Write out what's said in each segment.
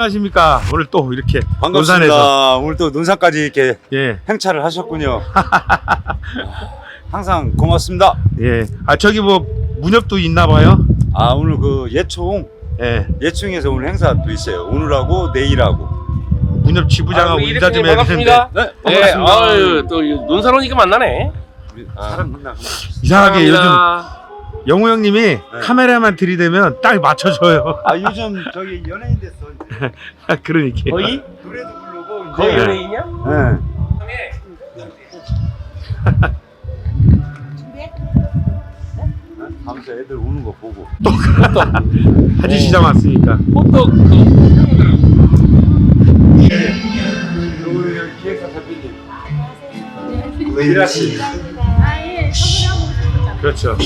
안녕하십니까. 오늘 또 이렇게 논산에서 반갑습니다. 오늘 또 논산까지 이렇게 예, 행차를 하셨군요. 항상 고맙습니다. 예. 아 저기 뭐 문협도 있나 봐요. 아 오늘 그 예총 예. 예총에서 오늘 행사 또 있어요. 오늘하고 내일하고. 문협 지부장하고 아이고, 인사 좀. 해야 되는데 반갑습니다. 네, 예, 반갑습니다. 아유, 또이 논산 오니까 만나네. 아. 사람 만나. 이상하게 요즘 감사합니다. 영호 형님이 카메라만 들이대면 딱 맞춰줘요. 아 요즘 저기 연예인 됐어. 이제. 그러니까. 거의? 노래도 부르고 이제. 거의 네. 연예인이야? 네. 밤새 애들 우는 거 보고. 하지 시장 왔으니까. 호떡 그 오늘 기획사 대표님. 왜 일하시? 그렇죠.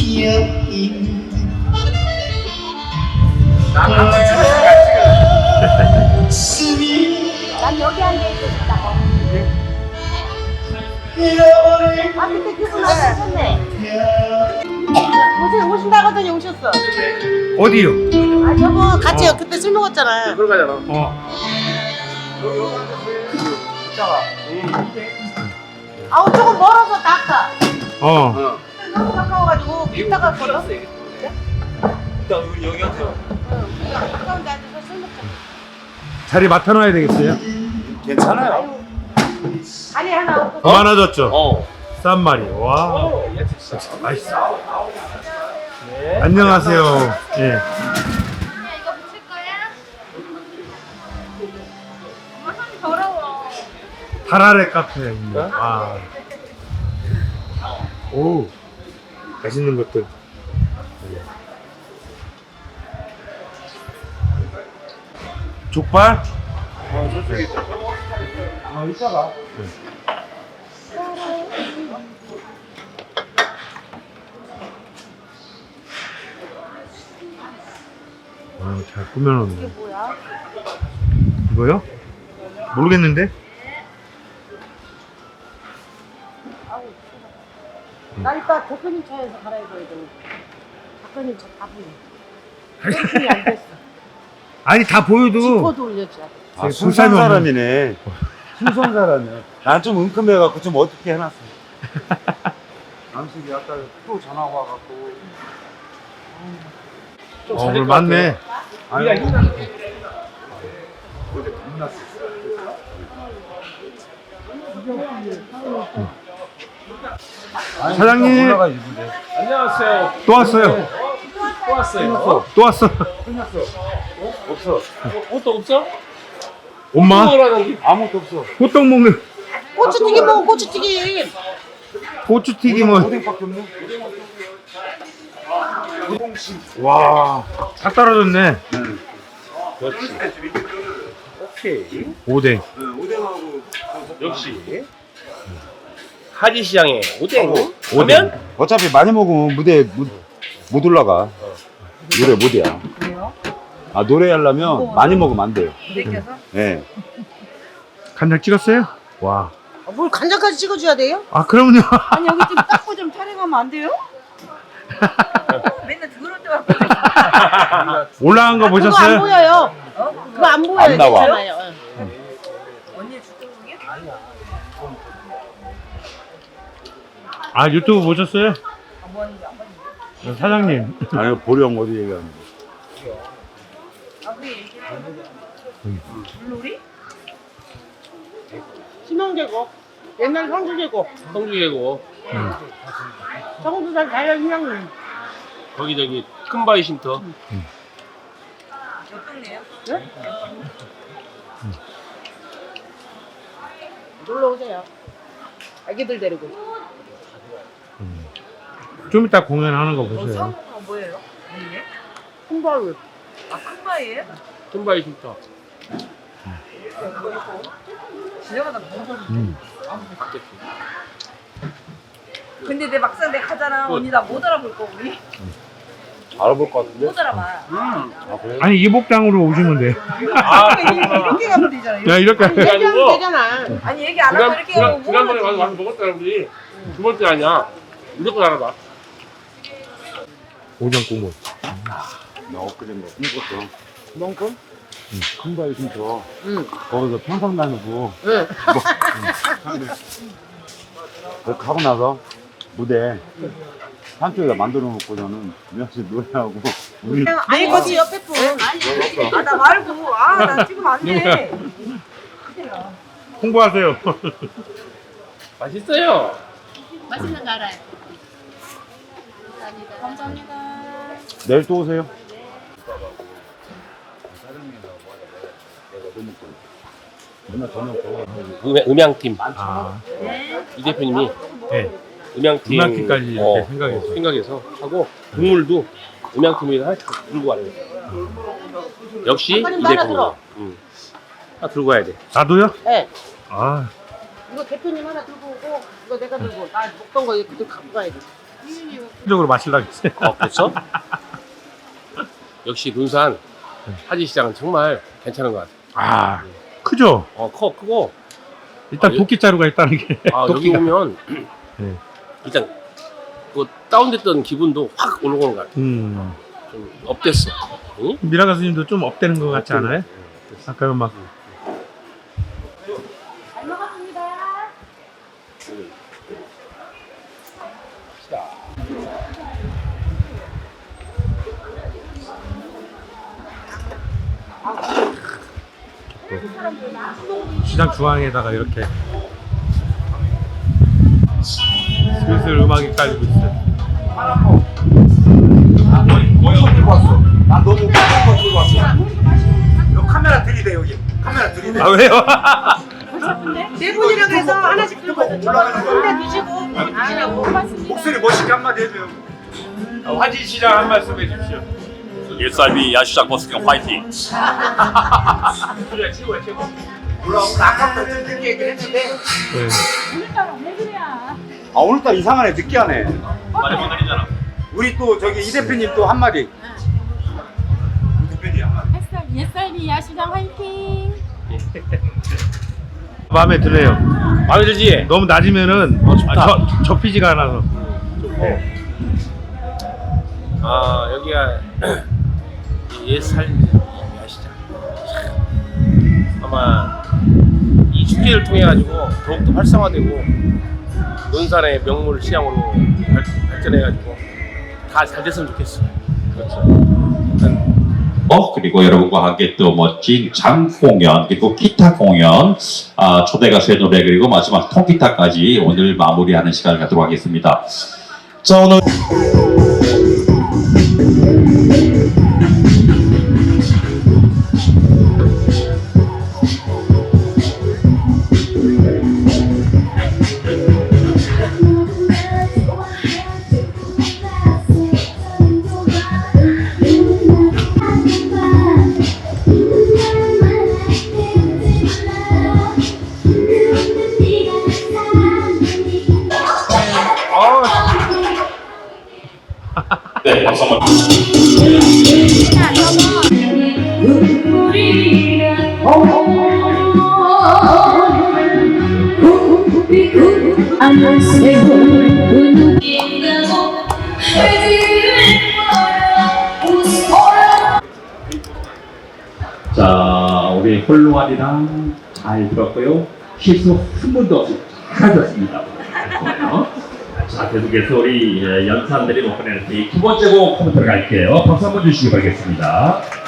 난 여기 앉아 있고 싶다고. 아 그때 그분 오셨네. 오신 오신다고 하더니 오셨어. 어디요? 아 저거 같이 그때 술 먹었잖아요. 그러 가잖아. 어. 아우 조금 멀어서 닦아. 어. 너무 가까워가지고 이따가 걸어. 일단 우리 여기 앉아. 가까운데 앉아서 술 먹자. 자리 맡아놔야 되겠어요. 괜찮아요. 다리 하나 없고. 많아졌죠. 어. 싼 말이. 와. 어, 예, 진짜. 맛있어. 안녕하세요. 예. 이거 붙일 거야? 엄마 손이 더러워. 파라레 카페 있네. 와. 오. 맛있는 것들. 족발? 아 이따가. 어, 잘 꾸며놓네. 뭐야? 이거요? 모르겠는데? 나 이따 대표님 차에서 갈아입어야 돼. 대표님 차 바쁘네. 땡킹이 안 됐어. 아니 다 보여도 지퍼도 올렸지. 아, 되게 순수한 불쌍히 사람이네. 순수한 사람이야. 난 좀 은큼해갖고 좀 어떻게 해놨어. 남식이 아까 또 전화 와갖고. 좀 어, 오늘 것 같아. 많네. 우리가 힘나. 사장님. 안녕하세요. 또 왔어요. 또 왔어요. 또 왔어. 없어. 어, 호떡 없어? 엄마 호떡이라는 게 아무것도 없어. 호떡 먹는 고추튀김 먹어 고추튀김. 고추튀김은 오뎅밖에 없네. 와, 다 떨어졌네. 오케이. 오뎅. 오뎅하고 역시. 하지 시장에 오뎅. 하고, 오면 어차피 많이 먹으면 무대 못, 못 올라가. 노래 못이야. 아 노래 하려면 많이 먹으면 안 돼요. 네. 간장 찍었어요? 와. 아, 뭘 간장까지 찍어줘야 돼요? 아, 그럼요. 아니 여기 좀 닦고 좀 촬영하면 안 돼요? 맨날 더러울 때만 올라간 거 그거 안 보셨어요? 보여요. 그거 안 보여요. 안 나와. 괜찮아요. 아, 유튜브 보셨어요? 어, 사장님. 아니 보령 어디 얘기하는 거? 심형제고 옛날 성주제고 성주계고 성주살 자연 휴양림. 거기 저기 큰 바위 쉼터. 놀러 오세요. 아기들 데리고. 좀 이따 공연하는 거 보세요. 뭐예요? 홍바울. 아, 큰 바위예요? 큰 바위 쉼터. 지나가다 너무 음. 바뀌었지. 근데 내 막상 내가 가잖아. 언니 나 못 알아볼 거 우리. 알아볼 것 같은데? 못 알아봐. 아 그래? 아니, 이복당으로 오시면 돼. 아, 이렇게 가면 되잖아. 이렇게. 야, 이렇게. 얘기하면 그래가지고 되잖아. 아니 얘기 안 하고 지난, 이렇게 지난, 가면 지난번에. 와서 와서 먹었다 사람들이 두 번째 아니야. 무조건 알아봐. 오전 국물. 나 엊그제 뭐 꿈꿨어. 뭔 꿈? 큰바위 근처 응. 거기서 평상 나누고 응. 그 가고 나서 무대 한쪽에다 만들어 놓고 저는 명씩 노래하고 우리 아니 거지 옆에 분. 아나 말고. 아 나 지금 안 돼. 홍보하세요. 맛있어요. 맛있는 거 알아요. 감사합니다. 내일 또 오세요. 음향, 음향 팀 아, 이 대표님이 네. 음향팀 음향팀까지 이렇게 생각해서. 생각해서 하고 국물도 음향팀에다 하나씩 들고 가는 거예요. 역시 이 대표님. 들어. 음. 다 들고 가야 돼. 나도요? 네. 아, 이거 대표님 하나 들고 오고 이거 내가 들고 나 먹던 거 이거 갖고 가야 돼. 적으로 마시려고 했어요. 어, 그렇죠? 역시 군산 하지시장은 정말 괜찮은 것 같아요. 아, 크죠? 어, 커, 크고 일단 아, 도끼 자루가 있다는 게. 아, 여기 도끼가. 오면 네. 일단 그 다운됐던 기분도 확 올라오는 것 같아요. 음. 좀 업됐어. 응? 미라 가수님도 좀 업되는 것 같지 않아요? 아까 막 잘 먹었습니다. 시장 중앙에다가 이렇게 슬슬 음악이 깔리고 있어요. 뭐야 들고 왔어. 난 너무 무거운 거 들고 왔어. 너 카메라 들이대 여기. 카메라 들이대. 아 왜요? 네 분이라고 해서 하나씩 들고 올라가는 거야. 근데 드시고 드시라고. 목소리 멋있게 한마디 해줘요. 화지 시장 한 말씀 해주십시오. 일살비 야시장 버스킹 화이팅! 몰라 오늘 아까부터 좀 늦게 얘기를 했는데. 네. 아 오늘따라 이상하네 늦게 하네. 말이 못하잖아. 우리 또 저기 이 대표님 또 한마디. 이 대표님 한마디. 햇살, 옛살이 야시장 화이팅! 마음에 드네요. 마음에 들지? 너무 낮으면은 어, 좋다. 아, 저, 접히지가 않아서. 아, 여기가 옛살 야시장. 아마 이 축제를 통해 가지고 더욱더 활성화되고 논산의 명물 시장으로 발, 발전해 가지고 다 잘 됐으면 좋겠어. 그렇죠. 어, 그리고 여러분과 함께 또 멋진 장 공연 그리고 기타 공연 아, 초대 가수의 노래 그리고 마지막 통기타까지 오늘 마무리하는 시간을 갖도록 하겠습니다. 자 오늘 자, 우리 홀로아리랑 잘 들었고요. 실수 한 번도 없이 잘 들었습니다. 좋아요. 자, 계속해서 우리 예, 연산들이 못 보내는 이두 번째 곡 한번 들어갈게요. 박수 한번 주시기 바라겠습니다.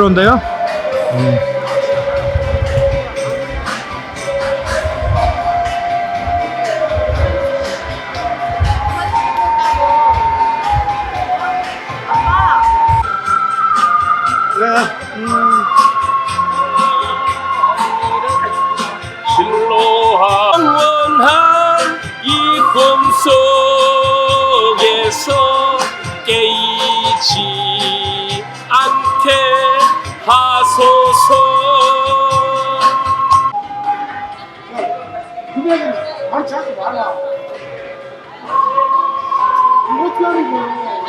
온대요?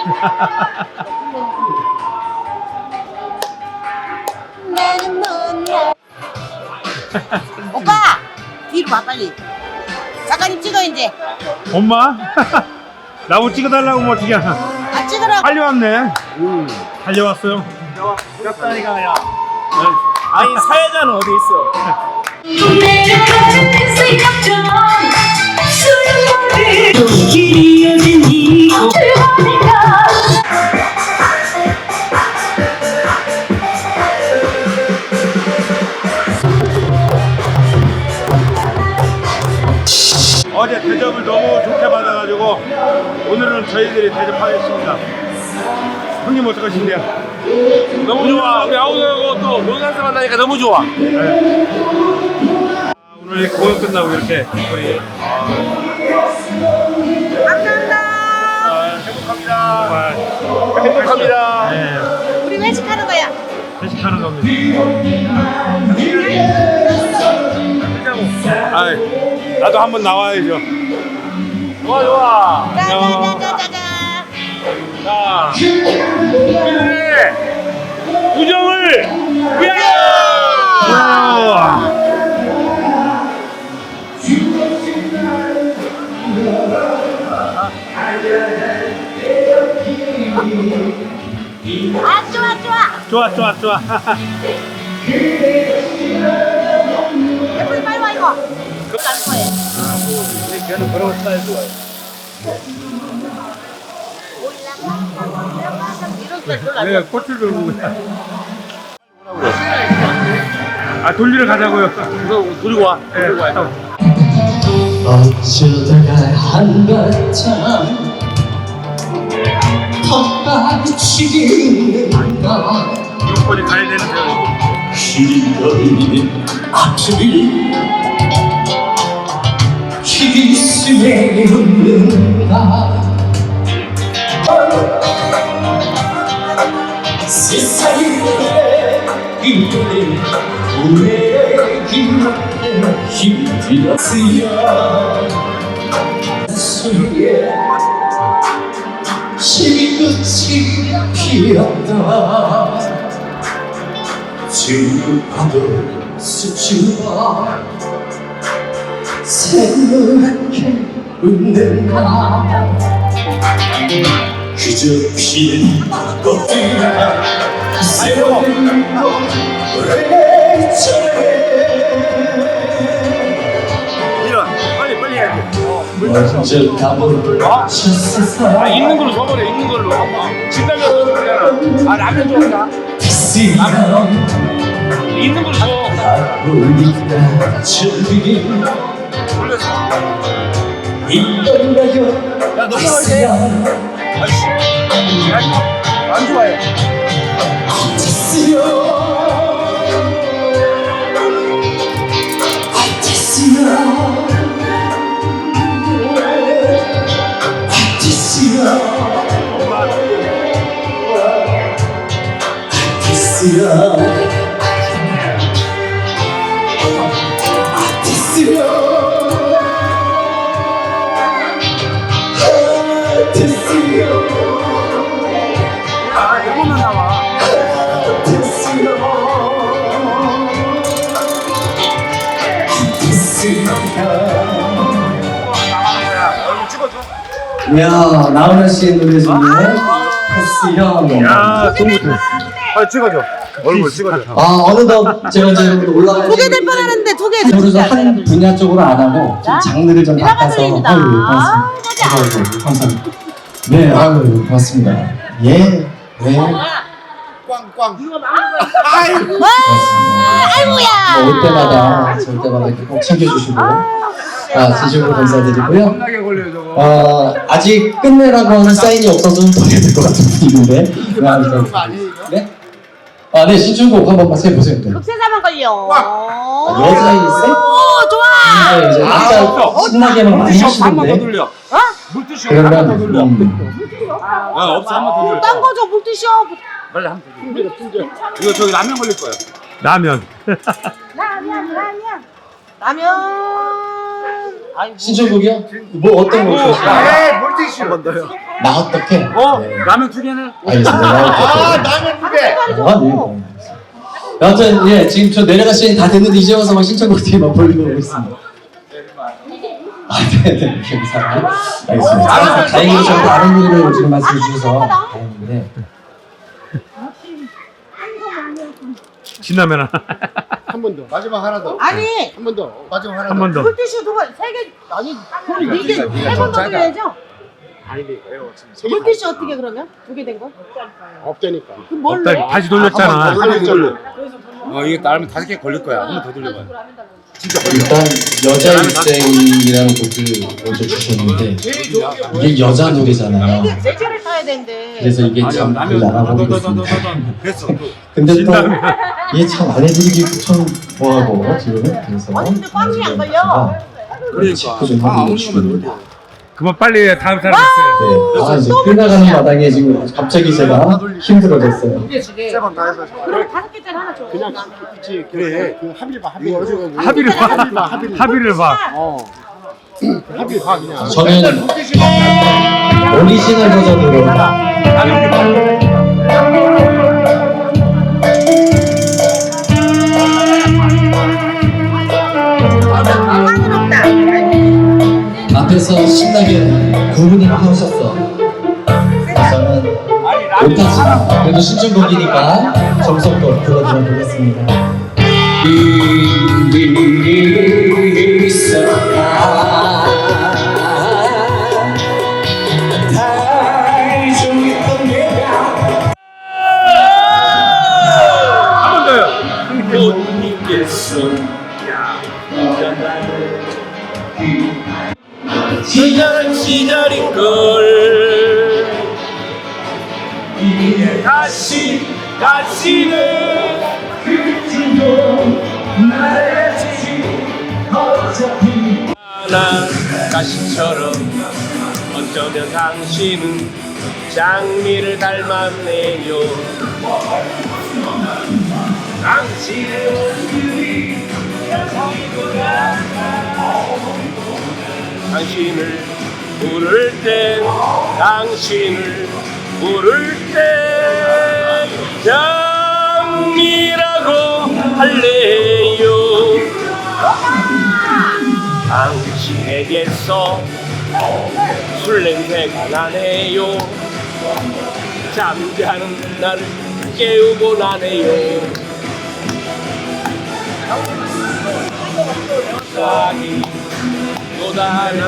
오빠 뒤로 와 빨리. 작가님 찍어 이제. 엄마? 나뭐 찍어달라고 뭐 어떻게 하나. 아 찍으라. 빨리 왔네. 달려왔어요. 아니 사회자는 어디 있어? 내려가는 생각처럼 수요일에 길이 이어진 이곳 오늘은 저희들이 대접하겠습니다. 형님 어떡하신대요? 너무 좋아. 우리 아우하고 또 논산서 만나니까 너무 좋아. 오늘 이렇게 공연 끝나고 이렇게 우리 감사합니다. 행복합니다. 정말 행복합니다. 네, 우리 회식하는 거야. 회식하는 겁니다. 아, 나도 한번 나와야죠. 좋아 좋아. 짜자자자자자. 자, 우리들의 우정을 위하여. 와. 아 좋아 좋아. 좋아 좋아 좋아. 예쁘게 빨리 와 이거. 갈 거예요. 걔는 그런 스타일 좋아해. 이런 스타일 별로 안 내가 꽃을 들고. 아 돌리러 가자고요. 그거 데리고 와. 와. 어쩌다가 한바탕 요건이 가야 되는데요. 길거리는 앞줄이 기스에 웃는가 세상에 이들의 우리의 길에 힘들었으여. 속에 시비 끝이 피었다. 지금도 스치마 새노랗게 웃는가 그저 피는 꽃들아 세월은. 먼저 답을 맞췄어 아 있는 걸로 줘버려 있는 걸로. 진달래 그러잖아. 아 라면 좋아한다. 있으면 있는 걸로 줘. 울리다 돌려서. 있던 가요 야 넘어가세요. 아이씨. 야 이거 안 좋아해. 됐 야, 나훈아 씨의 노래 중에 했어요. 야 송구들. 빨리 찍어줘. 얼굴 찍어줘. 아, 어느덧 제가 이제 여러분 올라가 두개될 뻔하는데 두 개. 노래도 한 분야 쪽으로 안 하고 좀 장르를 좀 바꿔서. 아유, 고맙습니다. 아, 아이고, 감사합니다. 네, 아유, 고맙습니다. 예, 네. 와, 아이고야. 뭐올 때마다 올 때마다 이렇게 꼭 챙겨주시고 아 진심으로 감사드리고요. 겁나게 걸려 저거. 어, 아직 끝내라고 하는 사인이 없어서 더 해야 될 것 같은 분인데. 네, 아무튼. 네? 아, 네, 신춘곡 한 번만 해보세요. 또. 극세사만 걸려. 여자의 세? 오, 좋아. 네, 이제 아까 신나게만 많이 하시는데. 돌려. 물티슈 그러면 음, 아 없어 한번 더 돌려. 딴 거죠, 물 드셔. 빨리 한번 더 돌려. 이거 저기 라면 걸릴 거야. 라면. 라면, 라면. 라면. 신청곡이요? 뭐 어떤 곡 좋으세요? 에이 물티슈 한번 더요 나 어떻게? 어? 네. 라면 두 개는? 알겠습니다. 나 어떻게? 라면 두개 뭐가 네. 여하튼 예 지금 저 내려갈 시간이 다 됐는데 이제 와서 막 신청곡들이 막 몰리고 오고 있습니다. 아, 네네, 감사합니다. 알겠습니다. 아, 다행히 저 다른 일을 지금 말씀해 주셔서 다행인데. 진라면 하나 한 번 더. 마지막 하나 더. 아니 한 번 더. 마지막 하나 한 번 더. 물티슈 두번 세개 아니 그럼 이게 세번 더 드려야죠? 아니니까요. 지금 물티슈 어떻게 그러면 두 개 된 거? 없다니까. 그럼 뭘로? 없다 다시 돌렸잖아 한번 돌려. 어 이게 나면 다섯 개 걸릴 거야. 한 번 더 돌려봐요. 일단 여자 일생이라는 곡을 먼저 주셨는데 이게 여자 노래잖아요. 네 개를 타야 된대. 그래서 이게 참 별로 안 어울리겠습니다. 그랬어. 근데 또 이게 참 안 해드리기 참 뭐하고 지금 그래서 아니, 근데 꽝이 안 걸려. 그러니까. 체크 좀 아, 하고 주시는데 그만 빨리 다음 사람 있어요 네. 아 이제 끝나가는 마당에 지금 갑자기 제가 힘들어졌어요. 세번 다 해서. 그럼 다섯 개짜리 하나 줘. 그냥 그치 그래. 그 합의를 봐. 합의. 합의를 봐 합의를 봐. 합의를. 합의를 봐 어. 합의 봐 그냥. 저는 오리지널 버전으로 꽝은 앞에서 신나게 구분을 하셨어. 저는 못하지. 그래도 신청곡이니까 정성껏 불러드려 보겠습니다. 한번 더요 꽃님께서 시절 시절인걸. 다시 다시는 하나 가시처럼 어쩌면 당신은 장미를 닮았네요. 당신의 모습이 당신을 부를 땐 당신을 부를 땐 장미라고 할래요. 당신에게서 술 냄새가 나네요. 잠자는 나를 깨우고 나네요. 라이 브할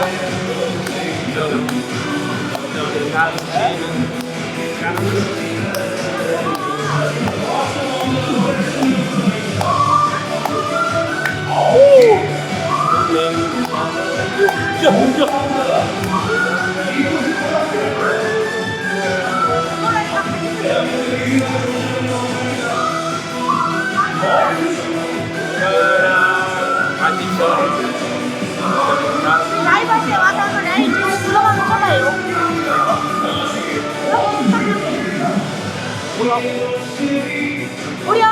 우리 형.